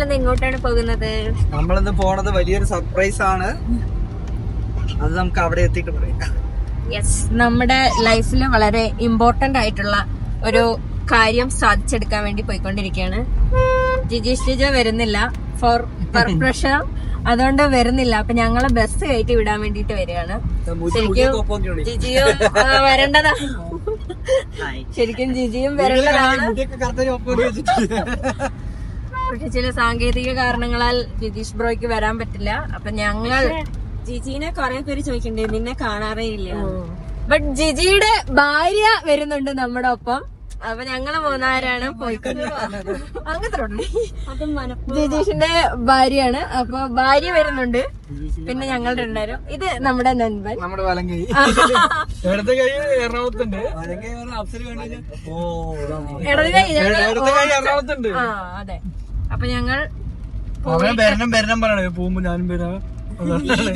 നമ്മളിന്ന് എങ്ങോട്ടാണ് പോകുന്നത്? നമ്മളിന്ന് പോണത് വലിയൊരു സർപ്രൈസ് ആണ്. അത് നമുക്ക് അവിടെ എത്തിയിട്ട് പറയാം. യെസ് നമ്മുടെ ലൈഫിൽ വളരെ ഇമ്പോർട്ടന്റ് ആയിട്ടുള്ള ഒരു കാര്യം സാധിച്ചെടുക്കാൻ വേണ്ടി പോയിക്കൊണ്ടിരിക്കുകയാണ്. ജിജീഷ് ജിജ വരുന്നില്ല ഫോർ പ്രഷർ അതുകൊണ്ട് വരുന്നില്ല. അപ്പൊ ഞങ്ങളെ ബസ് കയറ്റി വിടാൻ വേണ്ടിട്ട് വരികയാണ്. ശരിക്കും ജിജിയും ആ, വരേണ്ടതാ. ശരിക്കും ജിജിയും വരേണ്ടതാണ്. പക്ഷെ ചില സാങ്കേതിക കാരണങ്ങളാൽ ജിതീഷ് ബ്രോയ്ക്ക് വരാൻ പറ്റില്ല. അപ്പൊ ഞങ്ങൾ ജിജീനെ കുറെ പേര് ചോദിക്കണ്ടേ? നിന്നെ കാണാറേ ഇല്ല. ബട്ട് ജിജിയുടെ ഭാര്യ വരുന്നുണ്ട് നമ്മുടെ ഒപ്പം. അപ്പൊ ഞങ്ങൾ മൂന്നാരാണ് പോയിക്കൊണ്ട് അങ്ങനത്തെ ജിജീഷിന്റെ ഭാര്യയാണ്. അപ്പൊ ഭാര്യ വരുന്നുണ്ട്. പിന്നെ ഞങ്ങളുടെ ഉണ്ടായിരുന്നു ഇത് നമ്മുടെ നൻപൻ നമ്മുടെ വലങ്കൈ. ഇടത്തെ കൈ എറണാകുളത്തുണ്ട്. ഇടത്തെ കൈ എറണാകുളത്തുണ്ട്. ആ അതെ. അപ്പൊ ഞങ്ങൾ അവൻ വരണം വരണം പറയണേ. പോകുമ്പോ ഞാനും വരാം.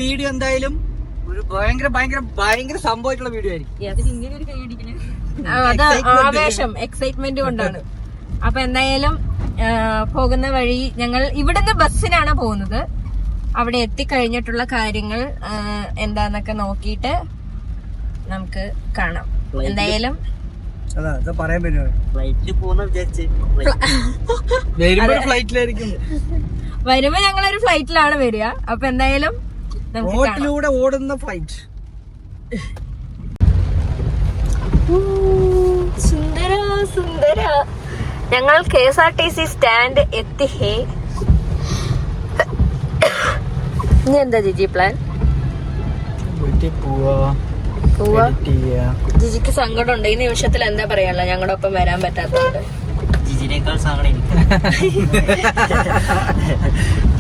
വീഡിയോ എന്തായാലും ഒരു ഭയങ്കര ഭയങ്കര ഭയങ്കര സംഭവമായിട്ടുള്ള വീഡിയോ ആയിരിക്കും. ഇങ്ങനെ ഒരു കൈ അടിക്കണേ ആ, അത് ആവേശം എക്സൈറ്റ്മെന്റ് കൊണ്ടാണ്. അപ്പൊ എന്തായാലും പോകുന്ന വഴി ഞങ്ങൾ ഇവിടുന്ന് ബസ്സിനാണ് പോകുന്നത്. അവിടെ എത്തിക്കഴിഞ്ഞിട്ടുള്ള കാര്യങ്ങൾ എന്താന്നൊക്കെ നോക്കിയിട്ട് നമുക്ക് കാണാം. എന്തായാലും അതാ ഇത് പറയാൻ പറ്റുമോ ഫ്ലൈറ്റിൽ പോകുന്ന വിചാരിച്ച്. വരുമ്പോ ഫ്ലൈറ്റിലായിരിക്കും. വരുമ്പോ ഞങ്ങളൊരു ഫ്ലൈറ്റിലാണ് വരിക. അപ്പൊ എന്തായാലും റോട്ടിലൂടെ ഓടുന്ന ഫ്ലൈറ്റ്. സുന്ദര സുന്ദര. ഞങ്ങൾ K S R T C stand എത്തി ഹേ. ഇനി എന്താ ജിജി പ്ലാൻ? വീട്ടിൽ പോവാ. പോവാ. സങ്കടം ഉണ്ട് ജിജിക്ക് സങ്കടമുണ്ട് ഈ നിമിഷത്തിൽ എന്താ പറയാനുള്ള? ഞങ്ങളുടെ ഒപ്പം വരാൻ പറ്റാത്തത് ജിജിനേക്കാൾ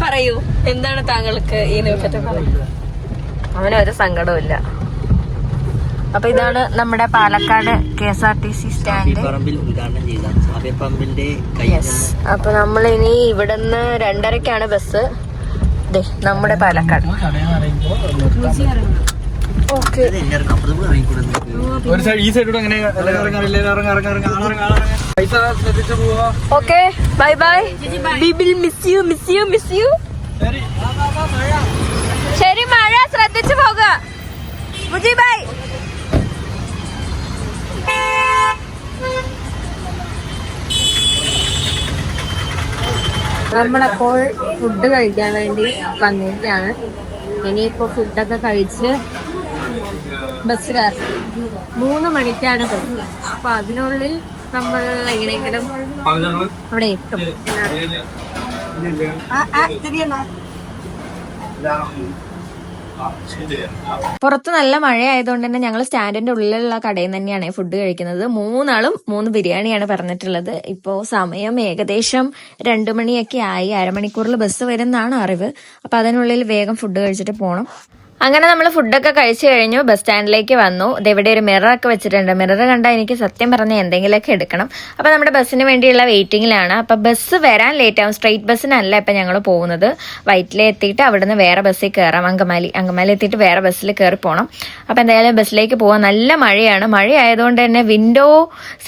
പറയൂ. എന്താണ് താങ്കൾക്ക് ഈ നിമിഷത്തെ പറയുന്നത് അവനൊരു സങ്കടവും ഇല്ല. അപ്പൊ ഇതാണ് നമ്മുടെ Palakkad K S R T C stand. അപ്പൊ നമ്മൾ ഇനി ഇവിടുന്ന് രണ്ടരക്കാണ് ബസ്. ദേ നമ്മുടെ പാലക്കാട്. ഈ സൈഡിലൂടെ അങ്ങനെ പൈസ ശ്രദ്ധിച്ചു പോവാ. Okay bye bye Bibil miss you miss you miss you ശരി. മഴ. ശരി മഴ ശ്രദ്ധിച്ചു പോകുക മുജി ബൈ നമ്മളപ്പോൾ ഫുഡ് കഴിക്കാൻ വേണ്ടി വന്നിട്ടാണ് ഇനിയിപ്പോ ഫുഡൊക്കെ കഴിച്ച് ബസ് കയറി മൂന്ന് മണിക്കാണ് ബസ് അപ്പൊ അതിനുള്ളിൽ നമ്മൾ എങ്ങനെയെങ്കിലും അവിടെ എത്തും. പുറത്ത് നല്ല മഴയായതുകൊണ്ട് തന്നെ ഞങ്ങൾ സ്റ്റാൻഡിന്റെ ഉള്ളിലുള്ള കടയിൽ നിന്ന് തന്നെയാണ് ഫുഡ് കഴിക്കുന്നത്. മൂന്നാളും മൂന്ന് ബിരിയാണിയാണ് പറഞ്ഞിട്ടുള്ളത്. ഇപ്പോ സമയം ഏകദേശം രണ്ടു മണിയൊക്കെ ആയി. അരമണിക്കൂറിൽ ബസ് വരുന്നതാണ് അറിവ്. അപ്പൊ അതിനുള്ളിൽ വേഗം ഫുഡ് കഴിച്ചിട്ട് പോകണം അങ്ങനെ നമ്മൾ ഫുഡൊക്കെ കഴിച്ചു കഴിഞ്ഞു ബസ് സ്റ്റാൻഡിലേക്ക് വന്നു. ഇവിടെ ഒരു മിററൊക്കെ വെച്ചിട്ടുണ്ട്. മിറർ കണ്ടാൽ എനിക്ക് സത്യം പറഞ്ഞാൽ എന്തെങ്കിലുമൊക്കെ എടുക്കണം. അപ്പോൾ നമ്മുടെ ബസ്സിന് വേണ്ടിയുള്ള വെയിറ്റിങ്ങിലാണ്. അപ്പോൾ ബസ് വരാൻ ലേറ്റ് ആവും. സ്ട്രെയിറ്റ് ബസ്സിനല്ല ഇപ്പോൾ ഞങ്ങൾ പോകുന്നത്. വൈറ്റിലെ എത്തിയിട്ട് അവിടുന്ന് വേറെ ബസ്സിൽ കയറാം അങ്കമാലി അങ്കമാലി എത്തിയിട്ട് വേറെ ബസ്സിൽ കയറി പോകണം അപ്പോൾ എന്തായാലും ബസ്സിലേക്ക് പോകാൻ നല്ല മഴയാണ്. മഴ ആയതുകൊണ്ട് തന്നെ വിൻഡോ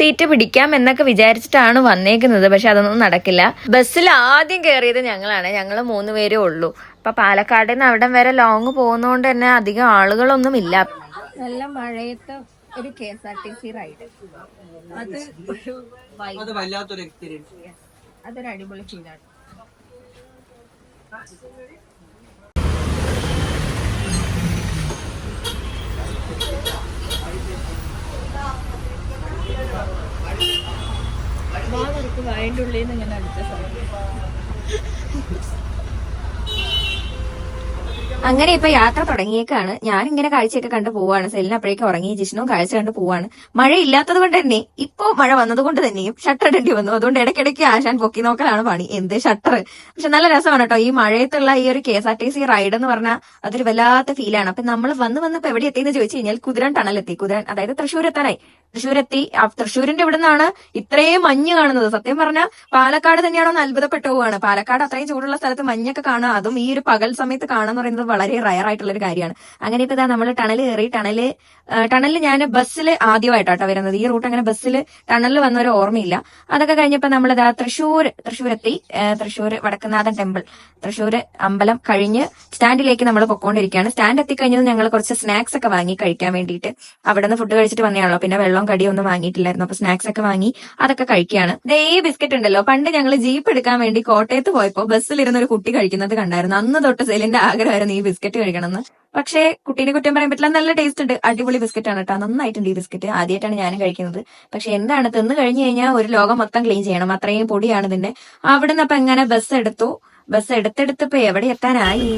സീറ്റ് പിടിക്കാം എന്നൊക്കെ വിചാരിച്ചിട്ടാണ് വന്നേക്കുന്നത്. പക്ഷെ അതൊന്നും നടക്കില്ല. ബസ്സിൽ ആദ്യം കയറിയത് ഞങ്ങളാണ്. ഞങ്ങൾ മൂന്ന് പേരേ ഉള്ളൂ. അപ്പൊ പാലക്കാട് നിന്ന് അവിടം വരെ ലോങ് പോകുന്നോണ്ട് തന്നെ അധികം ആളുകളൊന്നും ഇല്ല നല്ല മഴയത്ത് ഒരു K S R T C ride അത് ഒരു അത് വല്ലാത്തൊരു എക്സ്പീരിയൻസ് അതൊരു അടിപൊളി ഫീലാണ് വായന്റെ ഉള്ളിൽ നിന്ന് ഇങ്ങനെ അടിച്ച അങ്ങനെ ഇപ്പൊ യാത്ര തുടങ്ങിയേക്കാണ്. ഞാൻ ഇങ്ങനെ കാഴ്ചയൊക്കെ കണ്ടു പോവാണ്. സെലിന് അപ്പോഴേക്കും ഉറങ്ങി ജിഷ്ണു കാഴ്ച കണ്ടു പോവാണ്. മഴ ഇല്ലാത്തത് കൊണ്ട് തന്നെ ഇപ്പോ മഴ വന്നത് കൊണ്ട് തന്നെയും ഷട്ടർ ഇടേണ്ടി വന്നു. അതുകൊണ്ട് ഇടയ്ക്കിടയ്ക്ക് ആശാൻ പൊക്കി നോക്കലാണ് പണി. എന്ത് ഷട്ടർ? പക്ഷെ നല്ല രസമാണ് കേട്ടോ. ഈ മഴയത്തുള്ള ഈ ഒരു K S R T C ride എന്ന് പറഞ്ഞാൽ അതൊരു വല്ലാത്ത ഫീലാണ് അപ്പൊ നമ്മൾ വന്ന് വന്നപ്പോ എവിടെ എത്തിയെന്ന് ചോദിച്ചു കഴിഞ്ഞാൽ കുതിരൻ ടണലെത്തി. കുതിരൻ അതായത് തൃശ്ശൂർ എത്താനായി തൃശ്ശൂരെത്തി തൃശ്ശൂരിന്റെ ഇവിടെ നിന്നാണ് ഇത്രയും മഞ്ഞ് കാണുന്നത്. സത്യം പറഞ്ഞാൽ പാലക്കാട് തന്നെയാണോ എന്ന് അത്ഭുതപ്പെട്ടു പോവാണ് പാലക്കാട് അത്രയും ചൂടുള്ള സ്ഥലത്ത് മഞ്ഞൊക്കെ കാണുക അതും ഈ ഒരു പകൽ സമയത്ത് കാണുക പറയുന്നത് വളരെ റയർ ആയിട്ടുള്ള ഒരു കാര്യമാണ്. അങ്ങനെ ഇപ്പൊ ഇതാ നമ്മൾ ടണൽ കയറി ടണൽ ടണലിൽ ഞാൻ ബസ്സിൽ ആദ്യമായിട്ടാട്ടോ വരുന്നത്. ഈ റൂട്ട് അങ്ങനെ ബസ്സിൽ ടണലിൽ വന്ന ഒരു ഓർമ്മയില്ല. അതൊക്കെ കഴിഞ്ഞപ്പോ നമ്മൾ ഇതാ തൃശ്ശൂർ തൃശ്ശൂരെത്തി തൃശ്ശൂർ വടക്കുന്നാഥൻ ടെമ്പിൾ. തൃശ്ശൂർ അമ്പലം കഴിഞ്ഞ് സ്റ്റാൻഡിലേക്ക് നമ്മൾ പൊക്കോണ്ടിരിക്കുകയാണ്. സ്റ്റാൻഡ് എത്തിക്കഴിഞ്ഞത് ഞങ്ങൾ കുറച്ച് സ്നാക്സ് ഒക്കെ വാങ്ങി കഴിക്കാൻ വേണ്ടിയിട്ട് അവിടെ നിന്ന് ഫുഡ് കഴിച്ചിട്ട് വന്നതാണല്ലോ. പിന്നെ വെള്ളവും കടിയും ഒന്നും വാങ്ങിയിട്ടില്ലായിരുന്നു. അപ്പൊ സ്നാക്സ് ഒക്കെ വാങ്ങി അതൊക്കെ കഴിക്കുകയാണ്. ഈ ബിസ്ക്കറ്റ് ഉണ്ടല്ലോ. പണ്ട് ഞങ്ങൾ ജീപ്പ് എടുക്കാൻ വേണ്ടി കോട്ടയത്ത് പോയപ്പോ ബസ്സിലിരുന്ന ഒരു കുട്ടി കഴിക്കുന്നത് കണ്ടായിരുന്നു. അന്ന് തൊട്ട് സെലിന്റെ ആഗ്രഹമായിരുന്നു ഈ ബിസ്ക്കറ്റ് കഴിക്കണമെന്ന്. പക്ഷേ കുട്ടീനെ കുറ്റം പറയാൻ പറ്റില്ല. നല്ല ടേസ്റ്റ് ഉണ്ട്. അടിപൊളി ബിസ്ക്കറ്റ് ആണ് കേട്ടോ. നന്നായിട്ടുണ്ട് ഈ ബിസ്ക്കറ്റ്. ആദ്യമായിട്ടാണ് ഞാനും കഴിക്കുന്നത്. പക്ഷെ എന്താണ്? തിന്ന് കഴിഞ്ഞു കഴിഞ്ഞാൽ ഒരു ലോകം മൊത്തം ക്ലീൻ ചെയ്യണം. അത്രയും പൊടിയാണ് ഇതിന്റെ. അവിടുന്ന് അപ്പൊ എങ്ങനെ ബസ് എടുത്തു? ബസ് എടുത്തെടുത്ത് ഇപ്പൊ എവിടെ എത്താനായി?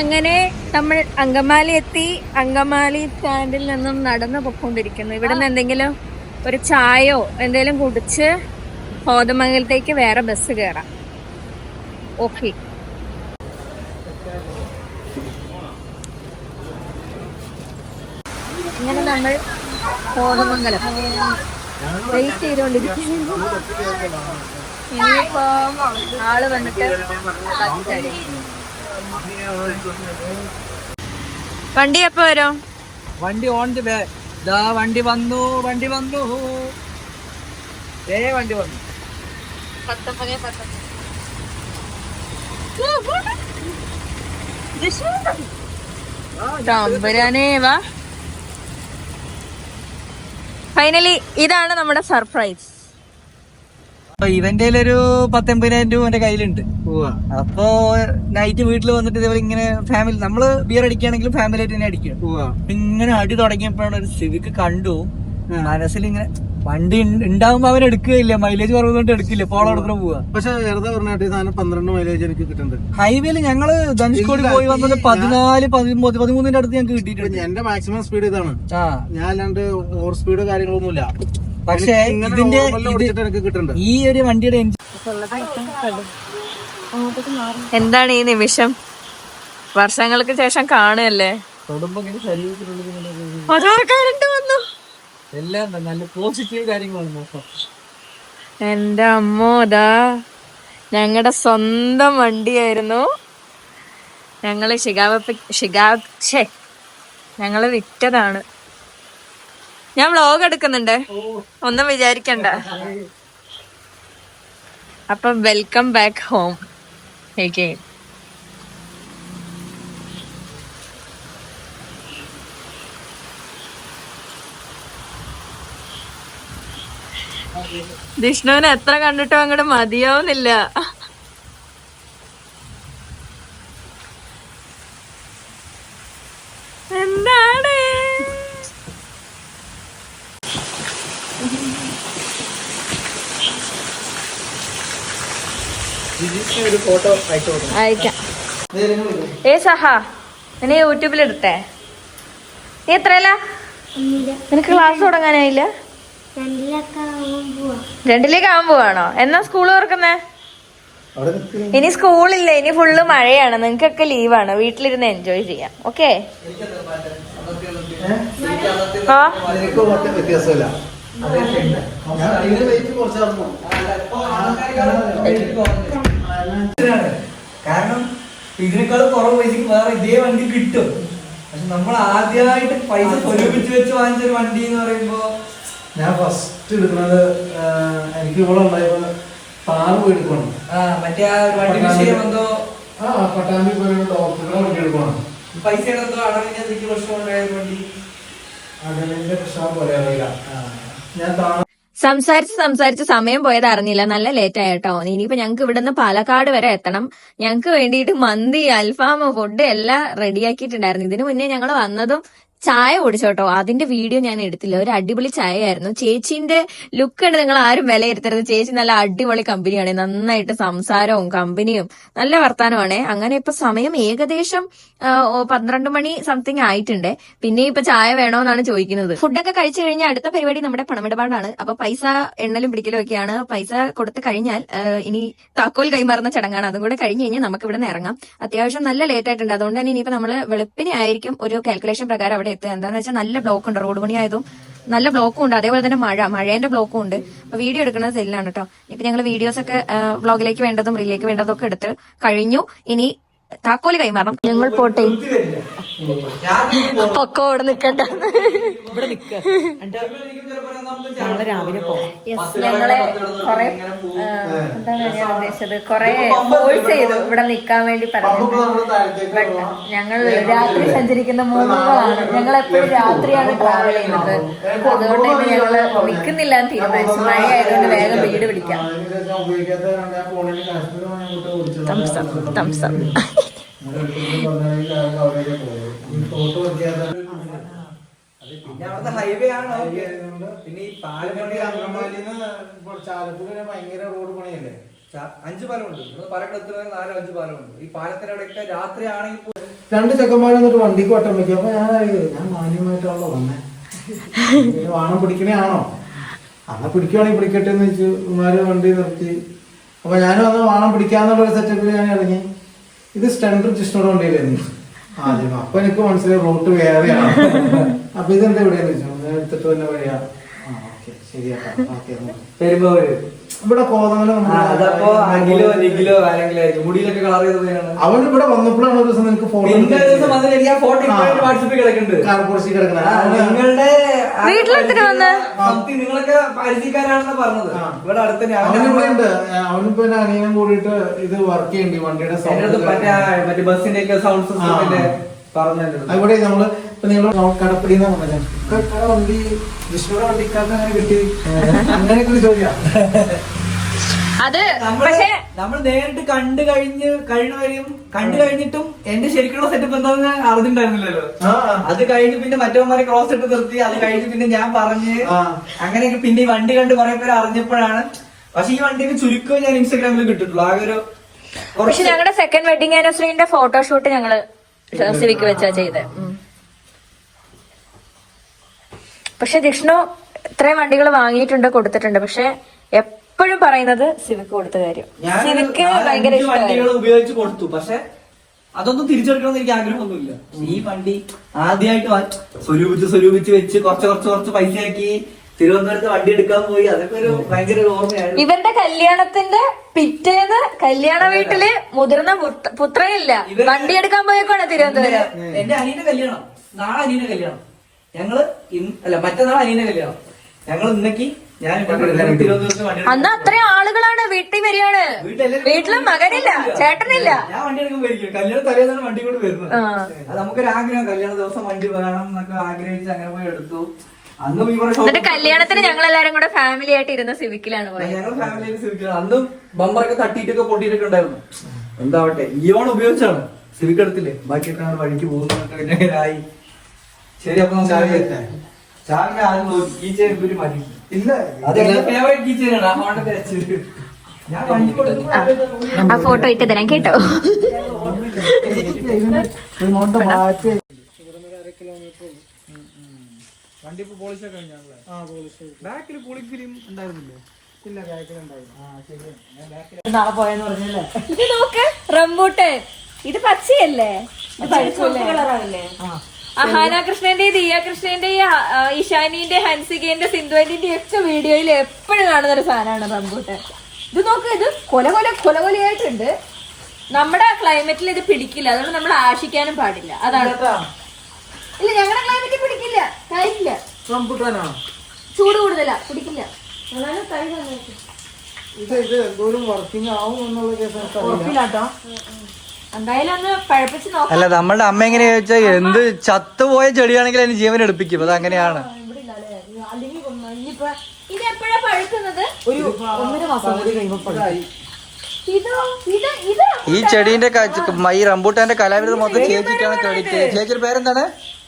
അങ്ങനെ നമ്മൾ അങ്കമാലി എത്തി. അങ്കമാലി സ്റ്റാൻഡിൽ നിന്നും നടന്നു പൊക്കൊണ്ടിരിക്കുന്നു ഇവിടെ നിന്ന് എന്തെങ്കിലും ഒരു ചായയോ എന്തെങ്കിലും കുടിച്ച് കോതമംഗലത്തേക്ക് വേറെ ബസ് കയറാം ഓക്കെ ഇങ്ങനെ നമ്മൾ കോതമംഗലം. വെയിറ്റ് ചെയ്തുകൊണ്ടിരിക്കുന്നു ഇനിയിപ്പോ ആൾ വന്നിട്ട്. വണ്ടി എപ്പോ വരും? വണ്ടി ഓൺ ദി വേ ദാ വണ്ടി വന്നു വണ്ടി വന്നു. ഏ വണ്ടി വന്നു. വാ. ഫൈനലി ഇതാണ് നമ്മുടെ സർപ്രൈസ് ഇവന്റെ ഒരു പത്തൊമ്പതിനായിരം രൂപ എന്റെ കയ്യിലുണ്ട്. അപ്പോ നൈറ്റ് വീട്ടിൽ വന്നിട്ട് ഇതേപോലെ ഇങ്ങനെ ഫാമിലി നമ്മൾ ബിയർ അടിക്കുകയാണെങ്കിൽ ഫാമിലി ആയിട്ട് തന്നെ അടിക്കുക. ഇങ്ങനെ അടി തുടങ്ങിയപ്പോഴാണ് ഒരു സിവിക്ക് കണ്ടു. മനസ്സിൽ ഇങ്ങനെ വണ്ടി ഉണ്ട- ഉണ്ടാവുമ്പോ അവൻ എടുക്കുകയില്ല. മൈലേജ് കുറവുകൊണ്ട് എടുക്കില്ല. പോളോ എടുക്കാൻ പോവാ. പക്ഷെ വെറുതെ പറഞ്ഞിട്ട് പന്ത്രണ്ട് മൈലേജ് എനിക്ക് കിട്ടുന്നുണ്ട് ഹൈവേയിൽ ഞങ്ങൾ ധനുഷ്കോടി പോയി വന്നത് പതിനാല് പതിമൂന്ന് പതിമൂന്നിന്റെ അടുത്ത് ഞങ്ങൾക്ക് കിട്ടിയിട്ടുണ്ട്. എന്റെ മാക്സിമം സ്പീഡ് ഇതാണ്. ഞാൻ അല്ലാണ്ട് ഓവർ സ്പീഡ് കാര്യങ്ങളൊന്നുമില്ല. പക്ഷേ ഇതിന്റെ ഈ ഒരു വണ്ടിയുടെ എഞ്ചിൻ എന്താണ് ഈ നിമിഷം? വർഷങ്ങൾക്ക് ശേഷം കാണുകയല്ലേ? എന്റെ അമ്മോ ഇതാ ഞങ്ങളുടെ സ്വന്തം വണ്ടിയായിരുന്നു. ഞങ്ങൾ ഷിഗാവ് ശിഖാ ഛേ ഞങ്ങൾ വിറ്റതാണ്. ഞാൻ വ്ലോഗ് എടുക്കുന്നുണ്ട്. ഒന്നും വിചാരിക്കണ്ട. അപ്പൊ വെൽക്കം ബാക്ക് ഹോം again. വിഷ്ണുവിനെ എത്ര കണ്ടിട്ടും അങ്ങോട്ട് മതിയാവുന്നില്ല എന്താണ് ഒരു ഫോട്ടോ അയക്കാം. ഏ സഹ നിന്നെ യൂട്യൂബിൽ എടുത്തേ? നീ എത്രയല്ല നിനക്ക് ക്ലാസ് തുടങ്ങാനായില്ല? രണ്ടിലേക്ക് ആവാൻ പോവാണോ? എന്നാ സ്കൂൾ തുറക്കുന്നേ? ഇനി സ്കൂളില്ല ഇനി ഫുള്ള് മഴയാണ്. നിങ്ങൾക്കൊക്കെ ലീവാണ് വീട്ടിലിരുന്ന് എൻജോയ് ചെയ്യാം. ഓക്കെ വ്യത്യാസമില്ല. കാരണം ഇതിനേക്കാൾ കുറവ് പൈസക്ക് വേറെ ഇതേ വണ്ടി കിട്ടും. പക്ഷെ നമ്മൾ ആദ്യമായിട്ട് പൈസ സ്വരൂപിച്ച് വെച്ച് വാങ്ങിച്ച ഒരു വണ്ടി എന്ന് പറയുമ്പോ ഞാൻ ഫസ്റ്റ് എടുക്കുന്നത് എനിക്ക് ഇവിടെ ഉണ്ടായപ്പോ താറ് പോയി എടുക്കണം ആ മറ്റേ ആ വണ്ടി വിഷയം എന്തോ? ആ പട്ടാമ്പി പോയി ഡോക്ടറുടെ വണ്ടി എടുക്കണം പൈസ എന്തോ അടവിന് എന്തൊക്കെ പ്രശ്നം ഉണ്ടായത് വണ്ടി. പ്രശ്നം പോലെ അറിയില്ല. ഞാൻ താഴെ സംസാരിച്ച് സംസാരിച്ച് സമയം പോയത് അറിഞ്ഞില്ല. നല്ല ലേറ്റ് ആയിട്ടോ ഇനിയിപ്പോ ഞങ്ങക്ക് ഇവിടുന്ന് പാലക്കാട് വരെ എത്തണം. ഞങ്ങൾക്ക് വേണ്ടിയിട്ട് മന്തി അൽഫാം ഫുഡ് എല്ലാം റെഡിയാക്കിയിട്ടുണ്ടായിരുന്നു ഇതിനു മുന്നേ ഞങ്ങൾ വന്നതും ചായ കുടിച്ചോട്ടോ. അതിന്റെ വീഡിയോ ഞാൻ എടുത്തില്ല. ഒരു അടിപൊളി ചായയായിരുന്നു. ചേച്ചിന്റെ ലുക്കാണ് നിങ്ങൾ ആരും വിലയിരുത്തരുത്. ചേച്ചി നല്ല അടിപൊളി കമ്പനിയാണ് നന്നായിട്ട് സംസാരവും കമ്പനിയും നല്ല വർത്താനമാണ് അങ്ങനെ ഇപ്പൊ സമയം ഏകദേശം പന്ത്രണ്ട് മണി സംതിങ് ആയിട്ടുണ്ട്. പിന്നെ ഇപ്പൊ ചായ വേണോന്നാണ് ചോദിക്കുന്നത്. ഫുഡൊക്കെ കഴിച്ചു കഴിഞ്ഞാൽ അടുത്ത പരിപാടി നമ്മുടെ പണമിടപാടാണ്. അപ്പൊ പൈസ എണ്ണലും പിടിക്കലും ഒക്കെയാണ് പൈസ കൊടുത്തു കഴിഞ്ഞാൽ ഇനി താക്കോൽ കൈമാറുന്ന ചടങ്ങാണ്. അതും കൂടെ കഴിഞ്ഞു കഴിഞ്ഞാൽ നമുക്ക് ഇവിടെ നിന്ന് ഇറങ്ങാം. അത്യാവശ്യം നല്ല ലേറ്റ് ആയിട്ടുണ്ട്. അതുകൊണ്ട് തന്നെ ഇനിയിപ്പോ നമ്മൾ വെളുപ്പിനെ ആയിരിക്കും ഒരു കാൽക്കുലേഷൻ പ്രകാരം അവിടെ എത്തുക എന്താന്ന് വെച്ചാൽ നല്ല ബ്ലോക്ക് ഉണ്ട്. റോഡ് പണിയായതും നല്ല ബ്ലോക്കും ഉണ്ട്. അതേപോലെ തന്നെ മഴ മഴേന്റെ ബ്ലോക്കും ഉണ്ട്. അപ്പൊ വീഡിയോ എടുക്കുന്നത് സെല്ലാണ് കേട്ടോ ഇപ്പൊ ഞങ്ങൾ വീഡിയോസ് ഒക്കെ വ്ളോഗിലേക്ക് വേണ്ടതും റീലിലേക്ക് വേണ്ടതും ഒക്കെ എടുത്ത് കഴിഞ്ഞു. ഇനി താക്കോൽ കൈമാറണം. ഞങ്ങൾ പോട്ടെ. പൊക്കോ ഇവിടെ നിക്കണ്ട Yes, ഞങ്ങളെ കൊറേ എന്താണ് ഞാൻ ഉദ്ദേശിച്ചത്? കൊറേ ഫോഴ്സ് ചെയ്തു. ഇവിടെ നിക്കാൻ വേണ്ടി പറഞ്ഞു. ഞങ്ങൾ രാത്രി സഞ്ചരിക്കുന്ന മൂന്നുകളാണ് ഞങ്ങൾ എപ്പോഴും രാത്രിയാണ് ട്രാവൽ ചെയ്യുന്നത്. അതുകൊണ്ട് തന്നെ ഞങ്ങൾ നിക്കുന്നില്ല എന്ന് തീരുമാനിച്ചു. മഴ ആയതുകൊണ്ട് വേഗം വീട് പിടിക്കാം Thumbs up. പിന്നെ അവിടുത്തെ ഹൈവേ ആണ്. പിന്നെ ഈ പാലക്കാട് പണി ചാലപ്പുഴ ഭയങ്കര റോഡ് പണിയല്ലേ? അഞ്ച് പാലമുണ്ട്. പാലക്കാട് എത്ര നാലോ അഞ്ച് പാലമുണ്ട്. ഈ പാലത്തിന്റെ അവിടെയൊക്കെ രാത്രി ആണെങ്കിൽ രണ്ട് ചെക്കന്മാർ എന്നിട്ട് വണ്ടിക്ക് വട്ടം വെക്കും. അപ്പൊ ഞാൻ ഞാൻ മാന്യമായിട്ടാണല്ലോ വന്നേ. വാണം പിടിക്കണേ ആണോ അന്ന് പിടിക്കുവാണെങ്കിൽ പിടിക്കട്ടെ എന്ന് വെച്ചു ഇമാര് വണ്ടി നിർത്തി. അപ്പൊ ഞാനും അത് വാണം പിടിക്കാന്നുള്ള ഒരു സെറ്റപ്പിൽ ഞാൻ ഇറങ്ങി. ഇത് സ്റ്റണ്ടർ വണ്ടിയിൽ വണ്ടിയിലായിരുന്നു ആദ്യം അപ്പൊ എനിക്ക് മനസ്സിലായി റൂട്ട് വേറെയാണ്. അപ്പൊ ഇതെന്താ എവിടെയാന്ന് വെച്ചു ഞാൻ എടുത്തിട്ട് തന്നെ വഴിയാ. ആ ഓക്കെ ശരിയാക്കാം. ഇവിടെ അതപ്പോ അഖിലോ നിഖിലോ ആരെങ്കിലും മുടിയിലൊക്കെ കളർ ചെയ്ത് പോയാണ് അവൻ ഇവിടെ വന്നപ്പോഴാണ് ഒരു ദിവസം നിനക്ക് ഫോട്ടോ ദിവസം വന്നിട്ട് എനിക്ക് ആ ഫോട്ടോ വാട്സപ്പിൽ കിടക്കുന്നുണ്ട്. കാർപോർസി കിടക്കണ. നിങ്ങളുടെ ആ വീട്ടിലെന്തിനാ വന്നേ? നിങ്ങളൊക്കെ പരിചയക്കാരാണെന്ന് പറഞ്ഞത്. ഇവിടെ അടുത്ത് തന്നെ അവന് ഇവിടെ അവന്റെ ഉണ്ട് അവനിപ്പോ എന്റെ അനിയനും കൂടിയിട്ട് ഇത് വർക്ക് ചെയ്യേണ്ടി വണ്ടിയുടെ മറ്റേ ബസ്സിന്റെ ഒക്കെ സൗണ്ട് സിസ്റ്റത്തിന്റെ പറഞ്ഞു അവിടെ നമ്മൾ ഇപ്പൊ നിങ്ങൾ കടപ്പടിന്ന് പറഞ്ഞത്? കട വണ്ടി വിഷ്ണുടെ വണ്ടിക്കാർക്ക് അങ്ങനെ കിട്ടി. അങ്ങനെയൊക്കെ ഒരു ചോദ്യം അത് പക്ഷേ നമ്മൾ നേരിട്ട് കണ്ടു കഴിഞ്ഞ് കഴിഞ്ഞവരെയും കണ്ടു കഴിഞ്ഞിട്ടും എന്റെ ശരിക്കുള്ള സെറ്റപ്പ് എന്താണെന്ന് അറിഞ്ഞിട്ടുണ്ടായിരുന്നില്ലല്ലോ. അത് കഴിഞ്ഞ് പിന്നെ മറ്റവന്മാരെ ക്രോസ് ഇട്ട് നിർത്തി അത് കഴിഞ്ഞ് പിന്നെ ഞാൻ പറഞ്ഞ് ആ. അങ്ങനെയൊക്കെ പിന്നെ ഈ വണ്ടി കണ്ട് കുറെ പേര് അറിഞ്ഞപ്പോഴാണ്. പക്ഷെ ഈ വണ്ടിക്ക് ചുരുക്കം ഞാൻ ഇൻസ്റ്റാഗ്രാമിൽ കിട്ടിട്ടുള്ളൂ ആകെ ഒരു പക്ഷെ ഞങ്ങളുടെ സെക്കൻഡ് വെഡിങ് ആനിവേഴ്സറിന്റെ ഫോട്ടോഷൂട്ട് ഞങ്ങൾ സിവിക്ക് വെച്ചാ ചെയ്തത് പക്ഷെ ജിഷ്ണു ഇത്രയും വണ്ടികൾ വാങ്ങിയിട്ടുണ്ട് കൊടുത്തിട്ടുണ്ട്. പക്ഷെ എപ്പോഴും പറയുന്നത് സിവിക്ക് കൊടുത്ത കാര്യം. സിവിക്ക് ഭയങ്കര ഉപയോഗിച്ച് കൊടുത്തു. പക്ഷെ അതൊന്നും തിരിച്ചെടുക്കണം എനിക്ക് ആഗ്രഹമൊന്നുമില്ല. ഈ വണ്ടി ആദ്യമായിട്ട് സ്വരൂപിച്ച് സ്വരൂപിച്ച് വെച്ച് കുറച്ച് കുറച്ച് കുറച്ച് പൈസ ആക്കി തിരുവനന്തപുരത്ത് വണ്ടി എടുക്കാൻ പോയി. അതൊക്കെ ഒരു ഭയങ്കര ഓർമ്മയായിരുന്നു. ഇവരുടെ കല്യാണത്തിന്റെ പിറ്റേന്ന് കല്യാണ വീട്ടിൽ മുതിർന്ന പുത്രയില്ല. വണ്ടി എടുക്കാൻ പോയേക്കാണ് തിരുവനന്തപുരം. എന്റെ- എന്റെ അനിയന്റെ കല്യാണം. നാളെ അനിയന്റെ കല്യാണം. ഞങ്ങൾ അല്ല മറ്റന്നാൾ അനിയന്റെ കല്യാണം. ഞങ്ങൾ ഇന്നേക്ക് ഞാൻ തിരുവനന്തപുരത്ത് വണ്ടി അന്ന് അത്രയും ആളുകളാണ് വീട്ടിൽ വരികയാണ്. വീട്ടിലെല്ലാവരും വീട്ടിൽ മകനില്ല ചേട്ടനില്ല. ഞാൻ വണ്ടി എടുക്കാൻ പോയിരിക്കും കല്യാണം തലേന്നാണ് വണ്ടി കൊണ്ട് വരുന്നത്. ആ. അത് നമുക്കൊരു ആഗ്രഹം കല്യാണ ദിവസം വണ്ടി വേണം എന്നൊക്കെ ആഗ്രഹിച്ച് അങ്ങനെ പോയി എടുത്തു. അന്നും ഈ എന്നിട്ട് കല്യാണത്തിന് ഞങ്ങൾ എല്ലാരും കൂടെ ഫാമിലി ആയിട്ട് ഇരുന്ന സിവിക്കിലാണ് പോയത്. ഞങ്ങൾ ഫാമിലിയിൽ സിവിക്ക് അന്നും ബമ്പറൊക്കെ തട്ടിയിട്ടൊക്കെ പൊട്ടിയിട്ടൊക്കെ ഉണ്ടായിരുന്നു. എന്താവട്ടെ ഇയോൺ ഉപയോഗിച്ചാണ് സിവിക്ക് എടുത്തില്ലേ? ബാക്കിയൊക്കെ വഴിക്ക് പോകുന്നതൊക്കെ ആയി. ശരി അപ്പൊ നമുക്ക് ചാവി ആദ്യം- നോക്കി ഈ മതി. ഇല്ല ഫേവറേറ്റ് ആ ഹോണ്ടന്റെ ആ ഫോട്ടോ ഇട്ട് തരാം കേട്ടോ വണ്ടി ഇപ്പൊ ആ പോലീസ് ബാക്കിൽ പോളിംഗ് ഫിലിം ഉണ്ടായിരുന്നില്ലേ ഇല്ല ബാക്കിലുണ്ടായിരുന്നു ആ ശരി നാളെ പോയെന്ന് പറഞ്ഞല്ലേ? ഇത് നോക്ക് റംബൂട്ടൻ. ഇത് പച്ചയല്ലേ ഇത്? കളറാവില്ലേ അഹാന കൃഷ്ണന്റെ ദിയ കൃഷ്ണന്റെ ഇഷാനിന്റെ ഹൻസികന്റെ സിന്ധുവിന്റെ ഒക്കെ വീഡിയോയിൽ എപ്പോഴും കാണുന്ന ഒരു സാധനമാണ് റംബൂട്ടൻ. ഇത് നോക്ക് ഇത് കൊല കൊല കൊല കൊലയായിട്ടുണ്ട്. നമ്മുടെ ക്ലൈമറ്റിൽ ഇത് പിടിക്കില്ല. അതുകൊണ്ട് നമ്മൾ ആശിക്കാനും പാടില്ല. അതാണ്. ഇല്ല ഞങ്ങളുടെ ക്ലൈമറ്റ് പിടിക്കില്ല. കഴിക്കില്ല റംബുട്ടാനാണോ ചൂട് കൂടുതലാ പിടിക്കില്ല. ഇത് ഇത് എന്തോരം വർക്കിംഗ് ആവും എന്നുള്ള കേസ് ഉറപ്പില്ലാട്ടോ? അല്ല നമ്മളുടെ അമ്മ എങ്ങനെ ചോദിച്ചാൽ എന്ത് ചത്തുപോയ ചെടിയാണെങ്കിൽ അതിന് ജീവൻ എടുപ്പിക്കും. അത് അങ്ങനെയാണ്. ഇവിടെ ഇല്ലാല്ലേ? അല്ലെങ്കിൽ കൊന്ന് ഇനിയിപ്പോ ഇത് എപ്പോഴാ പഴുക്കുന്നത്? ഒരു ഒന്നര മാസം കൂടി കഴിയുമ്പോൾ ഇതോ ഇത് ഇത് ഈ ചെടീന്റെ ഈ റംബൂട്ടാന്റെ കലാവിരുത് മൊത്തം ചേച്ചിക്കാണ് ക്രെഡിറ്റ് ചേച്ചിയുടെ പേരെന്താണ്?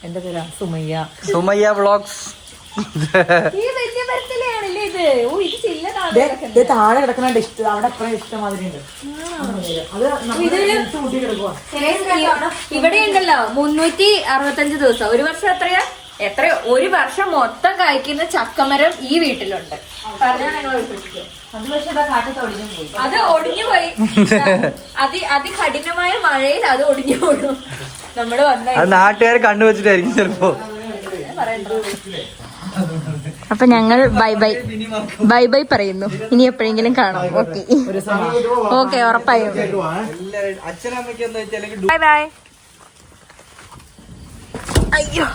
എന്റെ പേരാ സുമയ്യ. സുമയ്യ വ്ളോഗ്സ്. ഈ വലിയ ഇത്. ഓ ഇത് താഴെ കിടക്കുന്നുണ്ട്. ഇഷ്ടം അവിടെ അത്ര ഇഷ്ടമാതിരി ഉണ്ട് അത് കൂട്ടി കിടക്കുക ഇവിടെ ഉണ്ടല്ലോ മുന്നൂറ്റി അറുപത്തഞ്ച് ദിവസം. ഒരു വർഷം എത്രയാ? എത്ര ഒരു വർഷം മൊത്തം കായ്ക്കുന്ന ചക്കമരം ഈ വീട്ടിലുണ്ട്. പറഞ്ഞാ ഞങ്ങൾ വിശ്വസിക്കും. അത് ഒടിഞ്ഞു പോയി. അത് ഒടിഞ്ഞു പോയി. അതി അതികഠിനമായ മഴയിൽ അത് ഒടിഞ്ഞു പോടും നമ്മൾ വന്ന നാട്ടുകാരെ നാട്ടുകാർ കണ്ണുവെച്ചിട്ടായിരിക്കും ചിലപ്പോ. അപ്പൊ ഞങ്ങൾ ബൈ ബൈ ബൈ ബൈ പറയുന്നു. ഇനി എപ്പോഴെങ്കിലും കാണാം. ഓക്കെ ഓക്കെ ഉറപ്പായും. ബൈ ബൈ അയ്യോ.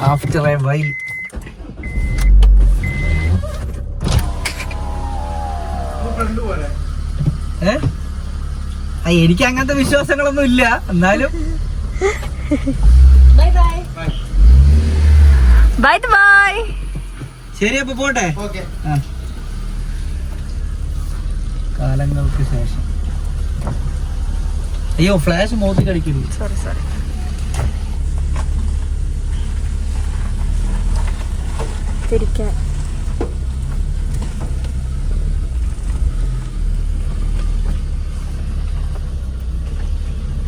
ആഫ്റ്റർ എ വൈൽ എനിക്ക് അങ്ങനത്തെ വിശ്വാസങ്ങളൊന്നും ഇല്ല. എന്നാലും. ബൈ ബൈ ബൈ ബൈ ശരി അപ്പൊ പോട്ടെ. കാലങ്ങൾക്ക് ശേഷം. അയ്യോ ഫ്ലാഷ് മോത്തി കടിക്കരുത്. സോറി സോറി തിരിക്കാൻ.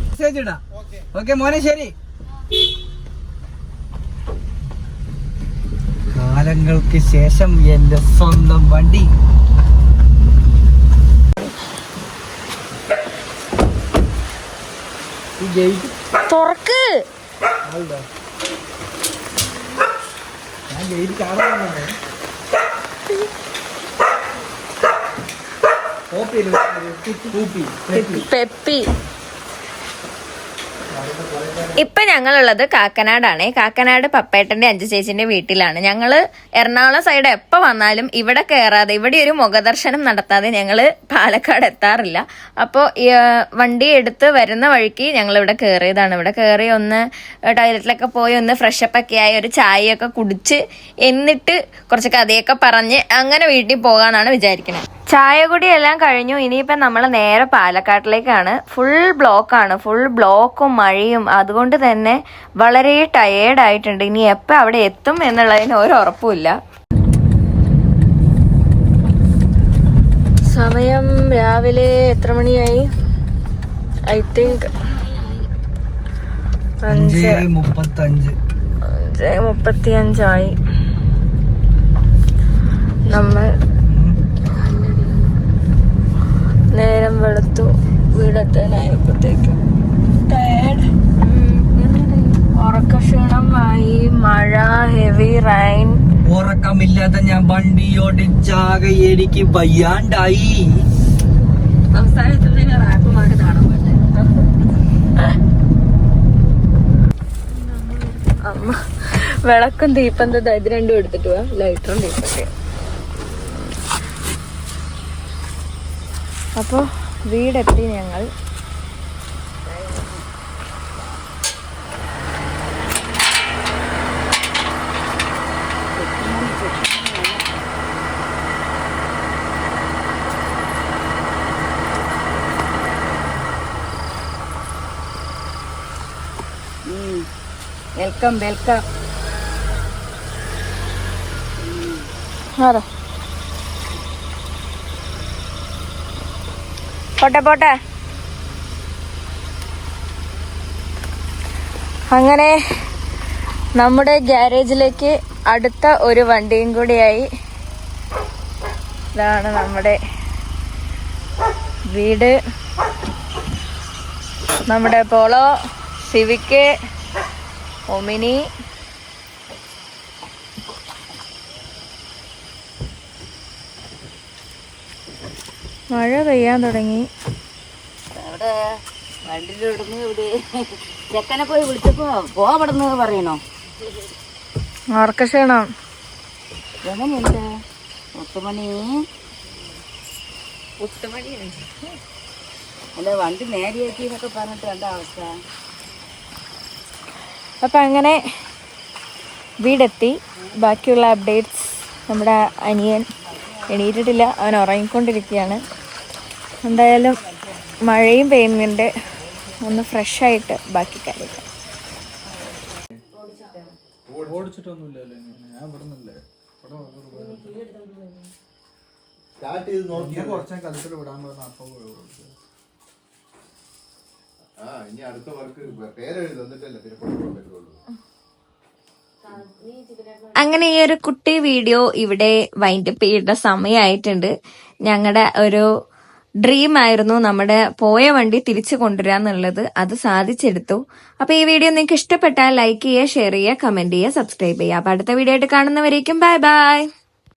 മെസ്സേജ് ഇടാം. ഓക്കെ മോനെ ശരി. കാലങ്ങൾക്ക് ശേഷം എന്റെ സ്വന്തം വണ്ടി. തുറക്ക്. ഞാൻ ഗേറ്റ് കാണുന്നുണ്ട് കൂപ്പി. പെപ്പി. ഇപ്പൊ ഞങ്ങളുള്ളത് കാക്കനാടാണ്. കാക്കനാട് പപ്പേട്ടന്റെ അഞ്ചു ചേച്ചിന്റെ വീട്ടിലാണ്. ഞങ്ങൾ എറണാകുളം സൈഡ് എപ്പോ വന്നാലും ഇവിടെ കയറാതെ ഇവിടെ ഒരു മുഖദർശനം നടത്താതെ ഞങ്ങൾ പാലക്കാട് എത്താറില്ല. അപ്പോൾ വണ്ടി എടുത്ത് വരുന്ന വഴിക്ക് ഞങ്ങൾ ഇവിടെ കയറിയതാണ് ഇവിടെ കയറി ഒന്ന് ടോയ്ലറ്റിലൊക്കെ പോയി ഒന്ന് ഫ്രഷപ്പ് ഒക്കെ ആയി ഒരു ചായയൊക്കെ കുടിച്ച് എന്നിട്ട് കുറച്ച് കഥയൊക്കെ പറഞ്ഞ് അങ്ങനെ വീട്ടിൽ പോകാന്നാണ് വിചാരിക്കുന്നത് ചായ കുടി എല്ലാം കഴിഞ്ഞു. ഇനിയിപ്പം നമ്മൾ നേരെ പാലക്കാട്ടിലേക്കാണ്. ഫുൾ ബ്ലോക്കാണ് ഫുൾ ബ്ലോക്കും മഴയും. അതുകൊണ്ട് തന്നെ വളരെ ടയേർഡ് ആയിട്ടുണ്ട്. ഇനി എപ്പോൾ അവിടെ എത്തും എന്നുള്ളതിന് ഒരു ഉറപ്പുമില്ല സമയം രാവിലെ എത്ര മണിയായി? ഐ തിങ്ക് അഞ്ച് മുപ്പത്തഞ്ച്. അഞ്ച് മുപ്പത്തിയഞ്ചായി. നമ്മൾ നേരം വെളുത്തു. വീടെത്താനായപ്പോഴത്തേക്കും ടയർഡ് ഉറക്കക്ഷീണമായി. മഴ ഹെവി റൈൻ ഉറക്കമില്ലാതെ ഞാൻ വണ്ടി ഓടിച്ചാകെ എനിക്ക് വയ്യാണ്ടായി. സംസാരത്തിൽ റാപ്പുമായിട്ട് കാണാൻ പറ്റും അമ്മ വിളക്കും തീപ്പന്തം ഇത് രണ്ടും എടുത്തിട്ട് പോവാം ലൈറ്ററും തീപ്പന്തയും അപ്പോ വീടെത്തി ഞങ്ങൾ. Welcome welcome. അതെ പോട്ടെ പോട്ടെ. അങ്ങനെ നമ്മുടെ ഗ്യാരേജിലേക്ക് അടുത്ത ഒരു വണ്ടിയും കൂടിയായി. ഇതാണ് നമ്മുടെ വീട്. നമ്മുടെ പോളോ സിവിക്ക് ഒമിനി മഴ പെയ്യാൻ തുടങ്ങി. അവിടെ ഇവിടെ ചെക്കനെ പോയി വിളിച്ചപ്പോ പറയണോ? ഓർക്കക്ഷീണം എങ്ങനെയുണ്ട്? മുത്തുമണി? അല്ല വണ്ടി നേരെയാക്കി എന്നൊക്കെ പറഞ്ഞിട്ട് എന്താ അവസ്ഥ? അപ്പം അങ്ങനെ വീടെത്തി. ബാക്കിയുള്ള അപ്ഡേറ്റ്സ് നമ്മുടെ അനിയൻ എണീറ്റിട്ടില്ല. അവൻ ഉറങ്ങിക്കൊണ്ടിരിക്കുകയാണ്. എന്തായാലും മഴയും പെയ്യുന്നുണ്ട്. ഒന്ന് ഫ്രഷ് ആയിട്ട് ബാക്കി കാര്യങ്ങൾ. ഇനി. അടുത്ത വർക്ക് പേരെഴുതി തന്നിട്ടല്ലേ പിന്നെ പറ്റുള്ളൂ. അങ്ങനെ ഈ ഒരു കുട്ടി വീഡിയോ ഇവിടെ വൈൻഡപ്പ് ചെയ്യേണ്ട സമയമായിട്ടുണ്ട് ഞങ്ങളുടെ ഒരു ഡ്രീം ആയിരുന്നു നമ്മുടെ പോയ വണ്ടി തിരിച്ചു കൊണ്ടുവരിക എന്നുള്ളത്. അത് സാധിച്ചെടുത്തു. അപ്പൊ ഈ വീഡിയോ നിങ്ങൾക്ക് ഇഷ്ടപ്പെട്ടാൽ ലൈക്ക് ചെയ്യുക ഷെയർ ചെയ്യുക കമന്റ് ചെയ്യുക സബ്സ്ക്രൈബ് ചെയ്യുക. അപ്പൊ അടുത്ത വീഡിയോ ആയിട്ട് കാണുന്നവരേക്കും ബൈ ബൈ